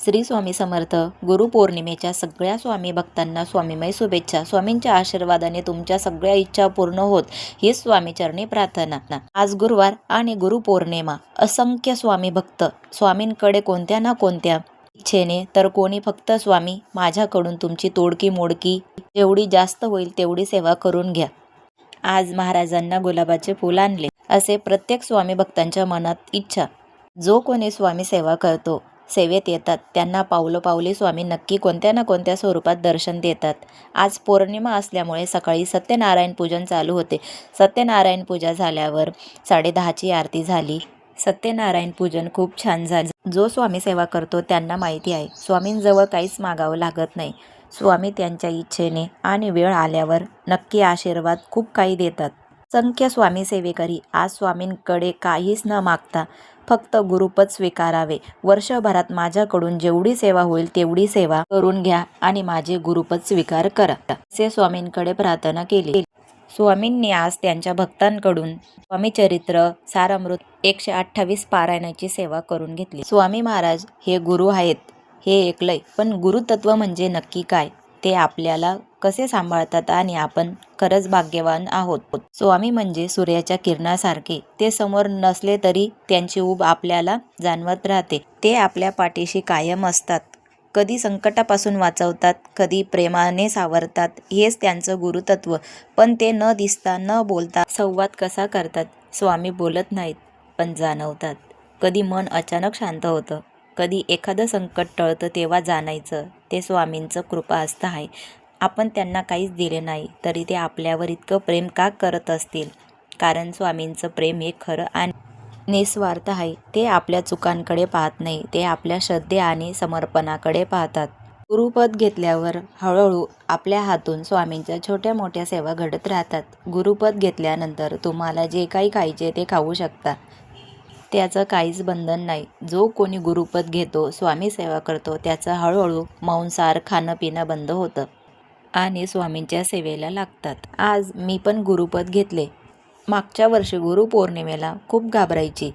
श्री स्वामी समर्थ गुरुपौर्णिमेच्या सगळ्या स्वामी भक्तांना स्वामीमय शुभेच्छा. स्वामींच्या आशीर्वादाने तुमच्या सगळ्या इच्छा पूर्ण होत ही स्वामीचरणी प्रार्थना. आज गुरुवार आणि गुरुपौर्णिमा असंख्य स्वामी भक्त स्वामींकडे कोणत्या ना कोणत्या इच्छेने तर कोणी फक्त स्वामी माझ्याकडून तुमची तोडकी मोडकी जेवढी जास्त होईल तेवढी सेवा करून घ्या. आज महाराजांना गुलाबाचे फूल आणले असे प्रत्येक स्वामी भक्तांच्या मनात इच्छा. जो कोणी स्वामी सेवा करतो सेवेत येतात. त्यांना पावलं पावली स्वामी नक्की कोणत्या ना कोणत्या स्वरूपात दर्शन देतात. आज पौर्णिमा असल्यामुळे सकाळी सत्यनारायण पूजन चालू होते. सत्यनारायण पूजा झाल्यावर साडेदहाची आरती झाली. सत्यनारायण पूजन खूप छान झाले. जो स्वामी सेवा करतो त्यांना माहिती आहे. स्वामींजवळ काहीच मागावं लागत नाही. स्वामी त्यांच्या इच्छेने आणि वेळ आल्यावर नक्की आशीर्वाद खूप काही देतात. संख्य स्वामी सेवेकरी. आज स्वामींकडे काहीच न मागता फक्त गुरुपद स्वीकारावे. वर्षभरात माझ्याकडून जेवढी सेवा होईल तेवढी सेवा करून घ्या आणि माझे गुरुपद स्वीकार करा. असे स्वामींकडे प्रार्थना केली. स्वामींनी आज त्यांच्या भक्तांकडून स्वामी चरित्र सारामृत एकशे अठ्ठावीस पारायणाची सेवा करून घेतली. स्वामी महाराज हे गुरु आहेत हे ऐकलंय पण गुरुतत्व म्हणजे नक्की काय? ते आपल्याला कसे सांभाळतात आणि आपण खरंच भाग्यवान आहोत? स्वामी म्हणजे सूर्याच्या किरणासारखे. ते समोर नसले तरी त्यांची ऊब आपल्याला जाणवत राहते. ते आपल्या पाठीशी कायम असतात. कधी संकटापासून वाचवतात कधी प्रेमाने सावरतात हेच त्यांचं गुरुतत्व. पण ते न दिसता न बोलता संवाद कसा करतात? स्वामी बोलत नाहीत पण जाणवतात. कधी मन अचानक शांत होतं कधी एखादं संकट टळतं तेव्हा जाणायचं. ते स्वामींचं कृपा असतं आहे. आपण त्यांना काहीच दिले नाही तरी ते आपल्यावर इतकं प्रेम का करत असतील? कारण स्वामींचं प्रेम हे खरं आणि निस्वार्थ आहे. ते आपल्या चुकांकडे पाहत नाही ते आपल्या श्रद्धे आणि समर्पणाकडे पाहतात. गुरुपद घेतल्यावर हळूहळू आपल्या हातून स्वामींच्या छोट्या मोठ्या सेवा घडत राहतात. गुरुपद घेतल्यानंतर तुम्हाला जे काही खायचे ते खाऊ शकता. त्याचं काहीच बंधन नाही. जो कोणी गुरुपद घेतो स्वामी सेवा करतो त्याचं हळूहळू मांसाहार खाणं पिणं बंद होतं आणि स्वामींच्या सेवेला लागतात. आज मी पण गुरुपद घेतले. मागच्या वर्षी गुरुपौर्णिमेला खूप घाबरायची.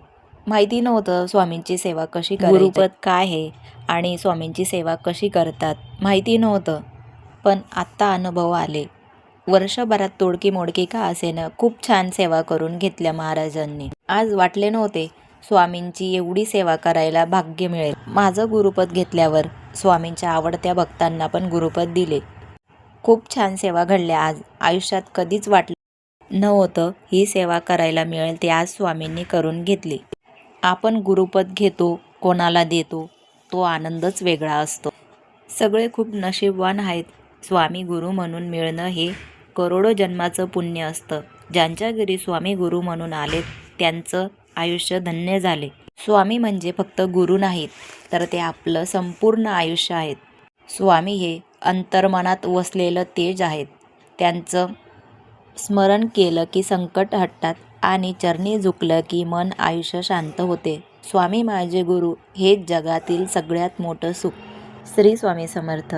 माहिती नव्हतं स्वामींची सेवा कशी करायची. गुरुपद काय आहे आणि स्वामींची सेवा कशी करतात माहिती नव्हतं. पण आत्ता अनुभव आले. वर्षभरात तोडकी मोडकी का असेना खूप छान सेवा करून घेतल्या महाराजांनी. आज वाटले नव्हते स्वामींची एवढी सेवा करायला भाग्य मिळेल. माझं गुरुपद घेतल्यावर स्वामींच्या आवडत्या भक्तांना पण गुरुपद दिले. खूप छान सेवा घडल्या आज. आयुष्यात कधीच वाटलं नव्हतं ही सेवा करायला मिळेल ते आज स्वामींनी करून घेतली. आपण गुरुपद घेतो कोणाला देतो तो आनंदच वेगळा असतो. सगळे खूप नशीबवान आहेत. स्वामी गुरु म्हणून मिळणं हे करोडो जन्माचं पुण्य असतं. ज्यांच्या घरी स्वामी गुरु म्हणून आले त्यांचं आयुष्य धन्य झाले. स्वामी म्हणजे फक्त गुरु नाहीत तर ते आपलं संपूर्ण आयुष्य आहेत. स्वामी हे अंतर्मनात वसलेलं तेज आहेत. त्यांचं स्मरण केलं की संकट हटतात आणि चरणी झुकलं की मन आयुष्य शांत होते. स्वामी माझे गुरु हेच जगातील सगळ्यात मोठं सुख. श्री स्वामी समर्थ.